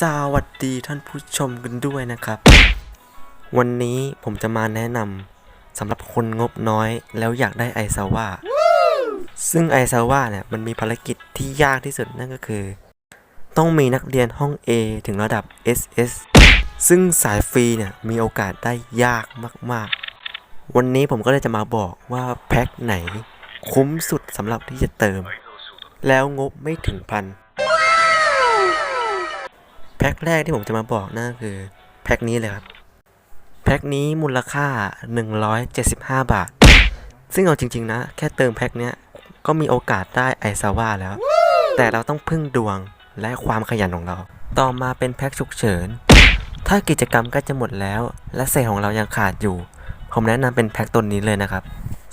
สวัสดีท่านผู้ชมกันด้วยนะครับ วันนี้ผมจะมาแนะนำสำหรับคนงบน้อยแล้วอยากได้ไอซาว่าซึ่งไอซาว่าเนี่ยมันมีภารกิจที่ยากที่สุดนั่นก็คือ ต้องมีนักเรียนห้อง A ถึงระดับ SS ซึ่งสายฟรีเนี่ยมีโอกาสได้ยากมากๆ วันนี้ผมก็เลยจะมาบอกว่าแพ็คไหน คุ้มสุดสำหรับที่จะเติม แล้วงบไม่ถึงพัน แพ็คแรกที่ผมจะมาบอกนั่นคือแพ็คนี้เลยครับ แพ็คนี้มูลค่า 175 บาท ซึ่งเอาจริง ๆ นะ แค่เติมแพ็คเนี้ย ก็มีโอกาสได้ไอซาว่าแล้ว แต่เราต้องพึ่งดวงและความขยันของเรา ต่อมาเป็นแพ็คฉุกเฉิน ถ้ากิจกรรมใกล้จะหมดแล้ว และเศษของเรายังขาดอยู่ ผมแนะนำเป็นแพ็คตัวนี้เลยนะครับ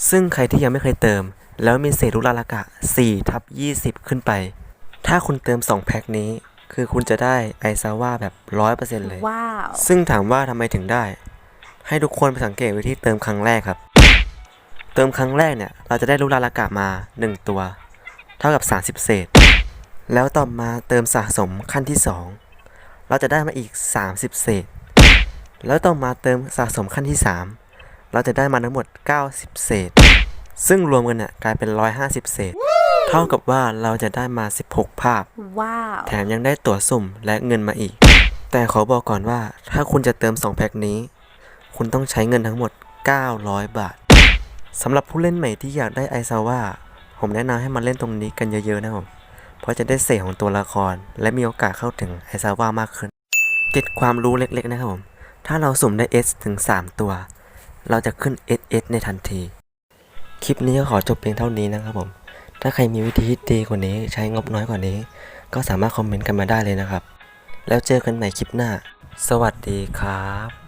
ซึ่งใครที่ยังไม่เคยเติม แล้วมีเศษลูกลาลากะ4ทับ20 ขึ้นไป ถ้าคุณเติม 2 แพ็คนี้ คือคุณจะได้ไอซาว่าแบบ100%เลย ว้าว ซึ่งถามว่าทำไมถึงได้ ให้ทุกคนไปสังเกตวิธีเติมครั้งแรกครับ เติมครั้งแรกเนี่ย เราจะได้ลูกลาลากะมา 1 ตัว เท่ากับ 30 เศษ แล้วต่อมาเติมสะสมขั้นที่ 2 เราจะได้มาอีก 30 เศษ แล้วต่อมาเติมสะสมขั้นที่ 3 เราจะได้มาทั้งหมด 90 เศษ ซึ่งรวมกันเนี่ยกลายเป็น 150 เศษ เท่ากับว่าเราจะได้มา 16 ภาพ ว้าว แถมยังได้ตั๋วสุ่มและเงินมาอีก แต่ขอบอกก่อนว่าถ้าคุณจะเติม 2 แพ็คนี้ คุณต้องใช้เงินทั้งหมด 900 บาทสำหรับผู้เล่นใหม่ที่อยากได้ไอซาว่าผมแนะนำให้มาเล่นตรงนี้กันเยอะๆนะครับเพราะจะได้เศษของตัวละคร และมีโอกาสเข้าถึงไอซาว่ามากขึ้น เก็บความรู้เล็กๆนะครับผม ถ้าเราสุ่มได้ S ถึง 3 ตัว เราจะขึ้น SS ในทันที คลิปนี้ก็ขอจบเพียงเท่านี้นะครับผม ถ้าใครมีวิธีที่ดีกว่านี้ใช้งบน้อยกว่านี้ ก็สามารถคอมเมนต์กันมาได้เลยนะครับ แล้วเจอกันใหม่คลิปหน้า สวัสดีครับ